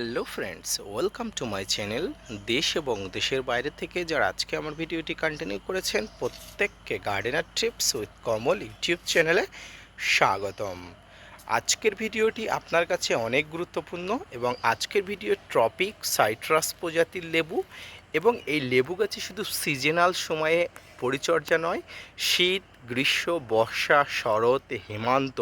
Hello friends welcome to my channel দেশ এবং দেশের বাইরে থেকে যারা আজকে আমার ভিডিওটি কন্টিনিউ করেছেন, প্রত্যেককে gardener trips with Kamal YouTube চ্যানেলে স্বাগতম। আজকের ভিডিওটি আপনার কাছে অনেক গুরুত্বপূর্ণ এবং আজকের ভিডিও ট্রপিক সাইট্রাস প্রজাতির লেবু এবং এই লেবু গাছে শুধু সিজনাল সময়ে পরিচর্যা নয়, শীত, গ্রীষ্ম, বর্ষা, শরৎ, হেমন্ত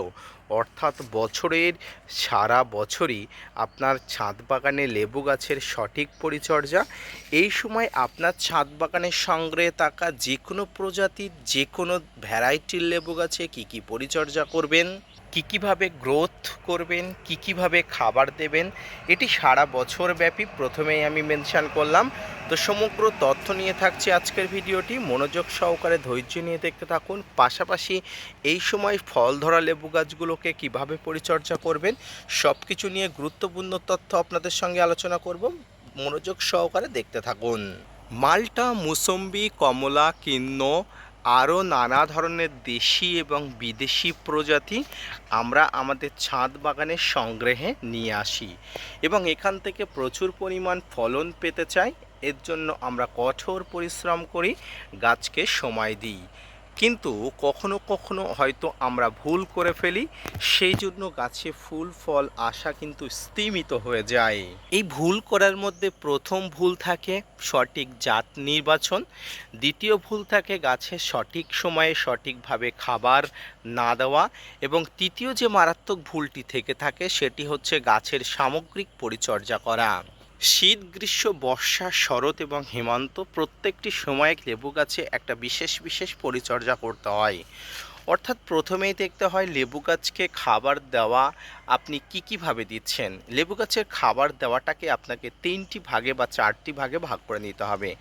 অর্থাৎ বছরের সারা বছরই আপনার ছাদ বাগানে লেবু গাছের সঠিক পরিচর্যা। এই সময় আপনার ছাদ বাগানের সংগ্রহে থাকা যে কোনো প্রজাতির যে কোনো ভ্যারাইটির লেবু গাছে কী কী পরিচর্যা করবেন? কী কীভাবে গ্রোথ করবেন, কী কীভাবে খাবার দেবেন, এটি সারা বছর ব্যাপী প্রথমেই আমি মেনশান করলাম। তো সমগ্র তথ্য নিয়ে থাকছে আজকের ভিডিওটি। মনোযোগ সহকারে ধৈর্য নিয়ে দেখতে থাকুন। পাশাপাশি এই সময় ফল ধরা লেবু গাছগুলোকে কীভাবে পরিচর্যা করবেন সব কিছু নিয়ে গুরুত্বপূর্ণ তথ্য আপনাদের সঙ্গে আলোচনা করব। মনোযোগ সহকারে দেখতে থাকুন। মালটা মুসম্বি, কমলা, কিন্ন আরও নানা ধরনের দেশি এবং বিদেশি প্রজাতি আমরা আমাদের ছাদ বাগানের সংগ্রহে নিয়ে আসি। এবং এখান থেকে প্রচুর পরিমাণ ফলন পেতে চাই। এর জন্য আমরা কঠোর পরিশ্রম করি, গাছকে সময় দিই। কিন্তু কখনো কখনো হয়তো আমরা ভুল করে ফেলি, সেই জন্য গাছে ফুল, ফল আসা কিন্তু স্তীমিত হয়ে যায়। এই ভুল করার মধ্যে প্রথম ভুল থাকে সঠিক জাত নির্বাচন, দ্বিতীয় ভুল থাকে গাছে সঠিক সময়ে সঠিকভাবে খাবার না দেওয়া এবং তৃতীয় যে মারাত্মক ভুলটি থেকে থাকে সেটি হচ্ছে গাছের সামগ্রিক পরিচর্যা করা। শীত, গ্রীষ্ম, বর্ষা, শরৎ এবং হেমন্ত প্রত্যেকটি সময়ে লেবু গাছে একটা বিশেষ বিশেষ পরিচর্যা করতে হয়। অর্থাৎ প্রথমেই দেখতে হয় লেবু গাছকে খাবার দেওয়া আপনি কি, কীভাবে দিচ্ছেন? লেবু গাছের খাবার দেওয়াটাকে আপনাকে তিনটি ভাগে বা চারটি ভাগে ভাগ করে নিতে হবে।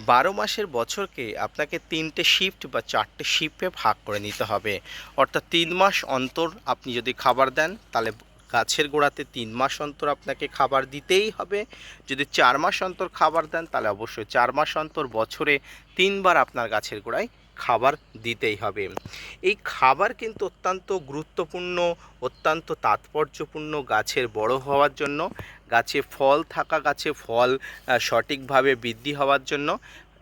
বারো মাসের বছরকে আপনাকে তিনটে শিফট বা চারটে শিফটে ভাগ করে নিতে হবে। অর্থাৎ তিন মাস অন্তর আপনি যদি খাবার দেন, তাহলে গাছের গোড়াতে তিন মাস অন্তর আপনাকে খাবার দিতেই হবে। যদি চার মাস অন্তর খাবার দেন, তাহলে অবশ্যই চার মাস অন্তর বছরে তিনবার আপনার গাছের গোড়ায় খাবার দিতেই হবে। এই খাবার কিন্তু অত্যন্ত গুরুত্বপূর্ণ, অত্যন্ত তাৎপর্যপূর্ণ গাছের বড় হওয়ার জন্য, গাছে ফল থাকা গাছে ফল সঠিকভাবে বৃদ্ধি হওয়ার জন্য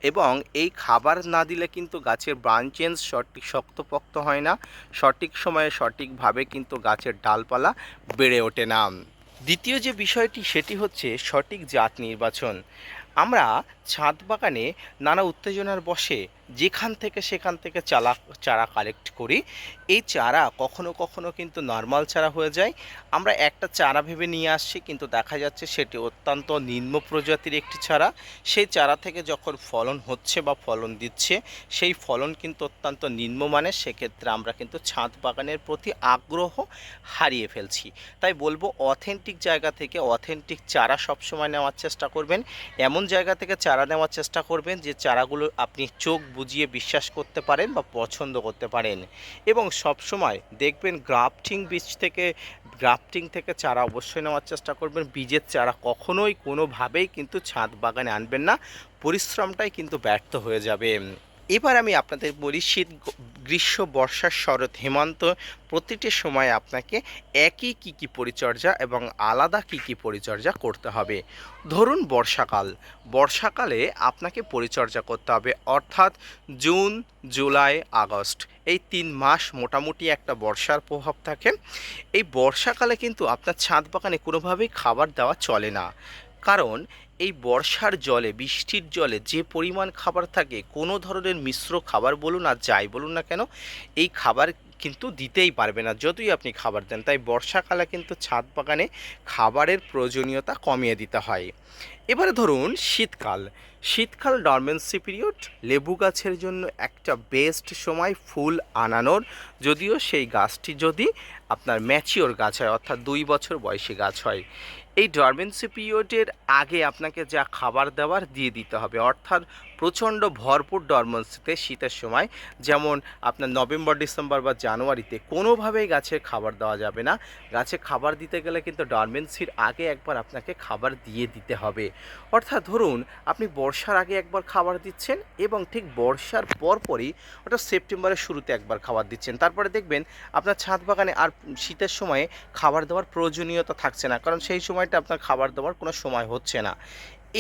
এবং এই খাবার না দিলে কিন্তু গাছের ব্রাঞ্চেন্স সঠিক শক্তপোক্ত হয় না। সঠিক সময়ে সঠিকভাবে কিন্তু গাছের ডালপালা বেড়ে ওঠে না। দ্বিতীয় যে বিষয়টি, সেটি হচ্ছে সঠিক জাত নির্বাচন। আমরা ছাদ বাগানে নানা উত্তেজনার বসে যেখান থেকে সেখান থেকে চালা, চারা কালেক্ট করি। এই চারা কখনো কখনো কিন্তু নর্মাল চারা হয়ে যায়। আমরা একটা চারা ভেবে নিয়ে আসছি, কিন্তু দেখা যাচ্ছে সেটি অত্যন্ত নিম্ন প্রজাতির একটি চারা। সেই চারা থেকে যখন ফলন হচ্ছে বা ফলন দিচ্ছে, সেই ফলন কিন্তু অত্যন্ত নিম্নমানের সেক্ষেত্রে আমরা কিন্তু ছাদ বাগানের প্রতি আগ্রহ হারিয়ে ফেলছি। তাই বলব অথেন্টিক জায়গা থেকে অথেন্টিক চারা সবসময় নেওয়ার চেষ্টা করবেন। এমন জায়গা থেকে চারা নেওয়ার চেষ্টা করবেন যে চারাগুলো আপনি চোখ বুঝিয়ে বিশ্বাস করতে পারেন বা পছন্দ করতে পারেন। এবং সবসময় দেখবেন গ্রাফটিং বীজ থেকে, গ্রাফটিং থেকে চারা অবশ্যই নেওয়ার চেষ্টা করবেন। বীজের চারা কখনোই কোনোভাবেই কিন্তু ছাদ বাগানে আনবেন না। পরিশ্রমটাই কিন্তু ব্যর্থ হয়ে যাবে। এবার আমি আপনাদের বলি শীত গ্রীষ্ম, বর্ষা, শরৎ, হেমন্ত, প্রতিটি সময় আপনাকে একই কী কী পরিচর্যা এবং আলাদা কী কী পরিচর্যা করতে হবে। ধরুন বর্ষাকাল। বর্ষাকালে আপনাকে পরিচর্যা করতে হবে অর্থাৎ জুন, জুলাই, আগস্ট। এই তিন মাস মোটামুটি একটা বর্ষার প্রভাব থাকে। এই বর্ষাকালে কিন্তু আপনার ছাদ বাগানে কোনোভাবেই খাবার দেওয়া চলে না। কারণ এই বর্ষার জলে, বৃষ্টির জলে যে পরিমাণ খাবার থাকে, কোনো ধরনের মিশ্র খাবার বলুন আর যাই বলুন না কেন, এই খাবার কিন্তু দিতেই পারবে না, যতই আপনি খাবার দেন। তাই বর্ষাকালে কিন্তু ছাদ বাগানে খাবারের প্রয়োজনীয়তা কমিয়ে দিতে হয়। এবারে ধরুন শীতকাল। শীতকাল ডরমেন্সি পিরিয়ড, লেবু গাছের জন্য একটা বেস্ট সময় ফুল আনানোর, যদিও সেই গাছটি যদি আপনার ম্যাচিওর গাছ হয়, অর্থাৎ দুই বছর বয়সী গাছ হয়। এই ডরমেন্সি পিরিয়ডের আগে আপনাকে যা খাবার দেওয়ার দিয়ে দিতে হবে, অর্থাৎ প্রচণ্ড ভরপুর ডরমেন্সিতে শীতের সময়, যেমন আপনার নভেম্বর ডিসেম্বর বা জানুয়ারিতে কোনোভাবেই গাছে খাবার দেওয়া যাবে না। গাছে খাবার দিতে গেলে কিন্তু ডরমেন্সির আগে একবার আপনাকে খাবার দিয়ে দিতে হবে। অর্থাৎ ধরুন, আপনি বর্ষার আগে একবার খাবার দিচ্ছেন এবং ঠিক বর্ষার পরপরই ওটা সেপ্টেম্বরের শুরুতে একবার খাবার দিচ্ছেন। তারপরে দেখবেন, আপনার ছাদ বাগানে আর শীতের সময়ে খাবার দেওয়ার প্রয়োজনীয়তা থাকছে না, কারণ সেই সময়টা আপনার খাবার দেওয়ার কোনো সময় হচ্ছে না।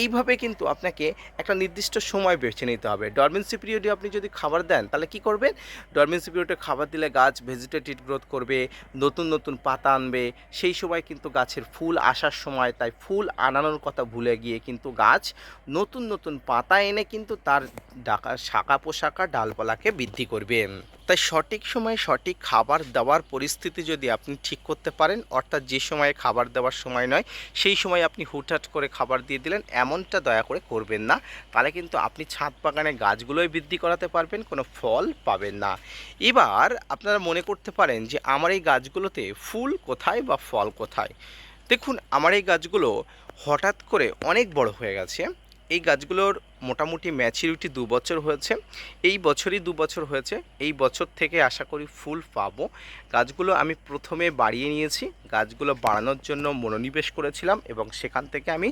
এইভাবে কিন্তু আপনাকে একটা নির্দিষ্ট সময় বেছে নিতে হবে। ডরমেন্সি পিরিয়ডে আপনি যদি খাবার দেন, তাহলে কি করবেন? ডরমেন্সি পিরিয়ডে খাবার দিলে গাছ ভেজিটেটিভ গ্রোথ করবে, নতুন নতুন পাতা আনবে। সেই সময় কিন্তু গাছের ফুল আসার সময়, তাই ফুল আনানোর কথা ভুলে গিয়ে কিন্তু গাছ নতুন নতুন পাতা এনে কিন্তু তার ডাকা, শাখা পোশাকা ডালপালাকে বৃদ্ধি করবে। তাই সঠিক সময়ে সঠিক খাবার দেওয়ার পরিস্থিতি যদি আপনি ঠিক করতে পারেন, অর্থাৎ যে সময়ে খাবার দেওয়ার সময় নয়, সেই সময় আপনি হুটহাট করে খাবার দিয়ে দিলেন, এমনটা দয়া করে করবেন না। তাহলে কিন্তু আপনি ছাদ বাগানে গাছগুলোই বৃদ্ধি করাতে পারবেন, কোনো ফল পাবেন না। এবার আপনারা মনে করতে পারেন যে, আমার এই গাছগুলোতে ফুল কোথায় বা ফল কোথায়? দেখুন, আমার এই গাছগুলো হঠাৎ করে অনেক বড় হয়ে গেছে। এই গাছগুলোর মোটামুটি ম্যাচিউরিটি দু বছর হয়েছে। এই বছরই দু বছর হয়েছে। এই বছর থেকে আশা করি ফুল পাবো। গাছগুলো আমি প্রথমে বাড়িয়ে নিয়েছি। গাছগুলো বাড়ানোর জন্য মনোনিবেশ করেছিলাম এবং সেখান থেকে আমি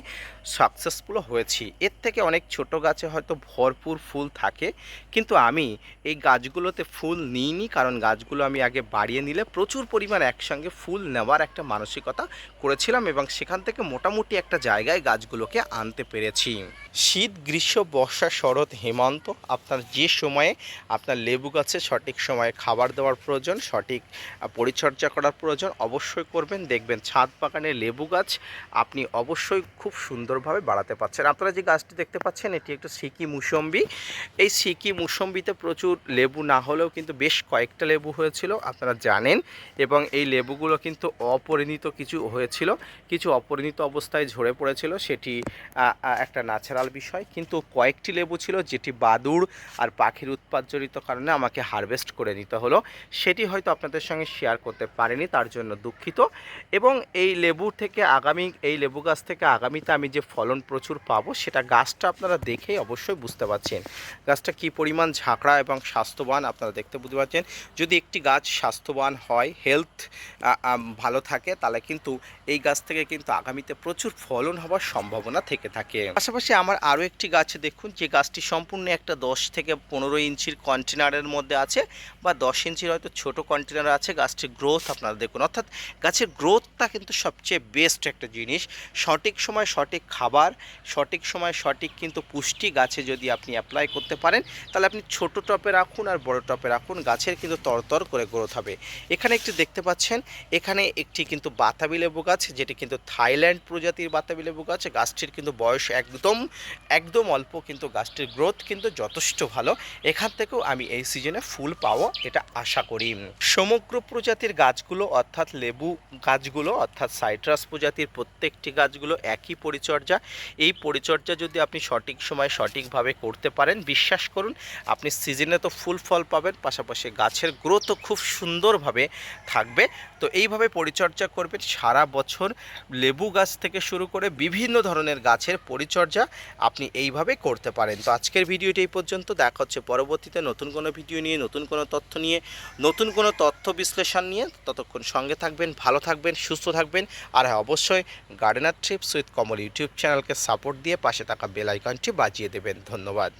সাকসেসফুল হয়েছি। এর থেকে অনেক ছোট গাছে হয়তো ভরপুর ফুল থাকে, কিন্তু আমি এই গাছগুলোতে ফুল নিইনি কারণ গাছগুলো আমি আগে বাড়িয়ে নিলে প্রচুর পরিমাণ একসঙ্গে ফুল নেওয়ার একটা মানসিকতা করেছিলাম এবং সেখান থেকে মোটামুটি একটা জায়গায় গাছগুলোকে আনতে পেরেছি। শীত, গ্রীষ্ম, বর্ষা, শরৎ, হেমন্ত, আপনার যে সময়ে আপনার লেবু গাছে সঠিক সময়ে খাবার দেওয়ার প্রয়োজন, সঠিক পরিচর্যা করার প্রয়োজন অবশ্যই করবেন। দেখবেন ছাদ বাগানে লেবু গাছ আপনি অবশ্যই খুব সুন্দরভাবে বাড়াতে পারছেন আপনারা যে গাছটি দেখতে পাচ্ছেন, এটি একটা সিকি মুসম্বি। এই সিকি মুসম্বিতে প্রচুর লেবু না হলেও কিন্তু বেশ কয়েকটা লেবু হয়েছিল, আপনারা জানেন। এবং এই লেবুগুলো কিন্তু অপরিণিত কিছু হয়েছিল। কিছু অপরিণিত অবস্থায় ঝরে পড়েছিল, সেটি একটা ন্যাচারাল বিষয়। কিন্তু কয়েকটি লেবু ছিল, যেটি বাদুড় আর পাখির উৎপাদজনিত কারণে আমাকে হারভেস্ট করে নিতে হলো। সেটি হয়তো আপনাদের সঙ্গে শেয়ার করতে পারিনি, তার জন্য দুঃখিত। এবং এই লেবু থেকে আগামী, এই লেবু গাছ থেকে আগামীতে আমি যে ফলন প্রচুর পাবো, সেটা গাছটা আপনারা দেখেই অবশ্যই বুঝতে পারছেন। গাছটা কী পরিমাণ ঝাঁকড়া এবং স্বাস্থ্যবান আপনারা দেখতে বুঝতে পারছেন। যদি একটি গাছ স্বাস্থ্যবান হয় হেলথ ভালো থাকে, তাহলে কিন্তু এই গাছ থেকে কিন্তু আগামীতে প্রচুর ফলন হওয়ার সম্ভাবনা থেকে থাকে। পাশাপাশি আমার আরও একটি গাছ দেখুন, যে গাছটি সম্পূর্ণ একটা দশ থেকে পনেরো ইঞ্চির কন্টেনারের মধ্যে আছে বা দশ ইঞ্চির হয়তো ছোট কন্টেনার আছে, গাছটির গ্রোথ আপনারা দেখুন। অর্থাৎ গাছের গ্রোথটা কিন্তু সবচেয়ে বেস্ট একটা জিনিস। সঠিক সময় সঠিক খাবার, সঠিক সময় সঠিক কিন্তু পুষ্টি গাছে যদি আপনি অ্যাপ্লাই করতে পারেন, তাহলে আপনি ছোট টপে রাখুন আর বড় টপে রাখুন, গাছের কিন্তু তরতর করে গ্রোথ হবে। এখানে একটি দেখতে পাচ্ছেন, এখানে একটি কিন্তু বাতাবি লেবু গাছ, যেটি কিন্তু থাইল্যান্ড প্রজাতির বাতাবি লেবু গাছ। গাছটির কিন্তু বয়স একদম একদম অল্প কিন্তু গাছটির গ্রোথ কিন্তু যথেষ্ট ভালো। এখান থেকেও আমি এই সিজনে ফুল পাবো, এটা আশা করি। সমগ্র প্রজাতির গাছগুলো অর্থাৎ লেবু গাছগুলো, অর্থাৎ সাইট্রাস প্রজাতির প্রত্যেকটি গাছগুলো একই পরিচর্যা। এই পরিচর্যা যদি আপনি সঠিক সময় সঠিকভাবে করতে পারেন, বিশ্বাস করুন, আপনি সিজনে তো ফুল ফল পাবেন, পাশাপাশি গাছের গ্রোথও খুব সুন্দরভাবে থাকবে। তো এইভাবে পরিচর্যা করবেন, সারা বছর লেবু গাছ থেকে শুরু করে বিভিন্ন ধরনের গাছের পরিচর্যা আপনি এইভাবে করতে পারেন। তো আজকের ভিডিওটি এই পর্যন্ত, দেখা হচ্ছে পরবর্তীতে নতুন কোনো ভিডিও নিয়ে, নতুন কোনো তথ্য নিয়ে, নতুন কোনো তথ্য বিশ্লেষণ নিয়ে। ততক্ষণ সঙ্গে থাকবেন, ভালো থাকবেন, সুস্থ থাকবেন। আর হ্যাঁ অবশ্যই gardener trips with Kamal YouTube চ্যানেলকে সাপোর্ট দিয়ে পাশে থাকা বেল আইকনটি বাজিয়ে দেবেন। ধন্যবাদ।